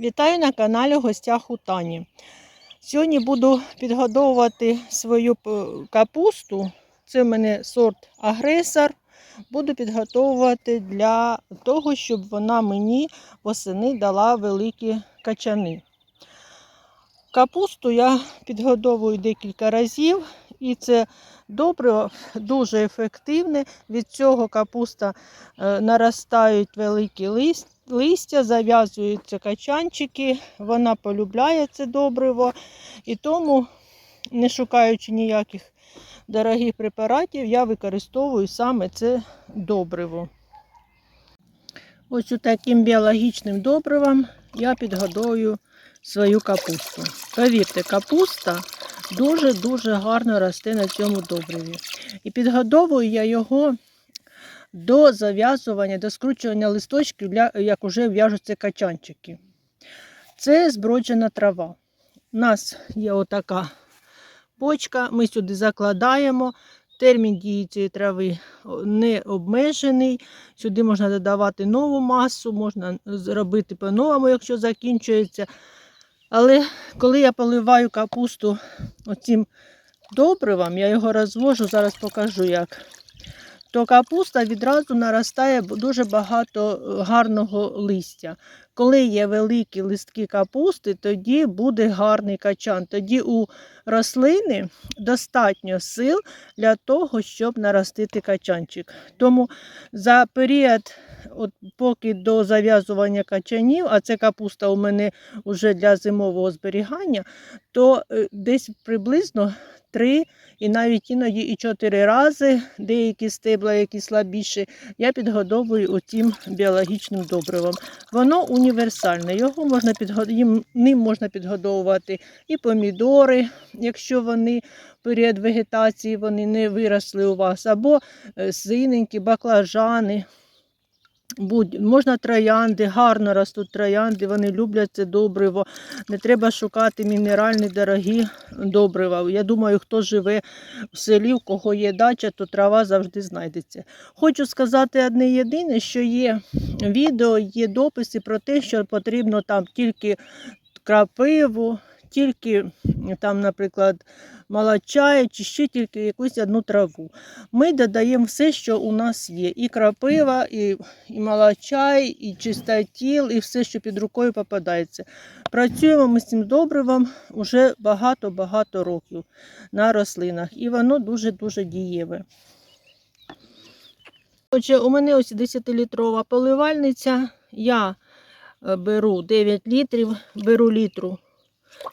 Вітаю на каналі Гостях у Тані. Сьогодні буду підгодовувати свою капусту. Це в мене сорт агресор. Буду підготовувати для того, щоб вона мені восени дала великі качани. Капусту я підгодовую декілька разів, і це добре, дуже ефективне. Від цього капуста е, наростають великі лист, листя, зав'язуються качанчики, вона полюбляє це добриво. І тому, не шукаючи ніяких дорогих препаратів, я використовую саме це добриво. Ось таким біологічним добривом я підгодовую свою капусту. Повірте, капуста дуже-дуже гарно росте на цьому добриві. І підгодовую я його до зав'язування, до скручування листочків, як вже в'яжуться качанчики. Це зброджена трава. У нас є отака почка, ми сюди закладаємо. Термін дії цієї трави не обмежений. Сюди можна додавати нову масу, можна зробити по-новому, якщо закінчується. Але коли я поливаю капусту оцим добривом, я його розвожу, зараз покажу як. То капуста відразу наростає дуже багато е, гарного листя. Коли є великі листки капусти, тоді буде гарний качан. Тоді у рослини достатньо сил для того, щоб наростити качанчик. Тому за період, от поки до зав'язування качанів, а це капуста у мене вже для зимового зберігання, то е, десь приблизно 3 і навіть іноді і 4 рази деякі стебла, які слабіші, я підгодовую оцім біологічним добривом. Воно універсальне. Його можна підгод... їм- ним можна підгодовувати і помідори, якщо вони період вегетації вони не виросли у вас, або е, синенькі, баклажани. Будь, можна троянди, гарно ростуть троянди, вони люблять це добриво. Не треба шукати мінеральні дорогі добрива. Я думаю, хто живе в селі, у кого є дача, то трава завжди знайдеться. Хочу сказати одне єдине, що є відео, є дописи про те, що потрібно там тільки крапиву, тільки там, наприклад, молочай, чи ще тільки якусь одну траву. Ми додаємо все, що у нас є. І крапива, і, і молочай, і чистотіл, і все, що під рукою попадається. Працюємо ми з цим добривом вже багато-багато років на рослинах, і воно дуже-дуже дієве. Отже, у мене ось 10-літрова поливальниця. Я е, беру 9 літрів, беру літру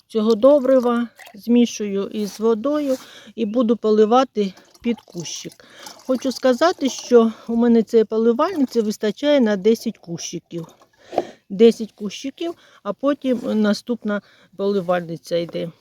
цього добрива, змішую із водою і буду поливати під кущик. Хочу сказати, що у мене цієї поливальниці вистачає на 10 кущиків. 10 кущиків, а потім наступна поливальниця йде.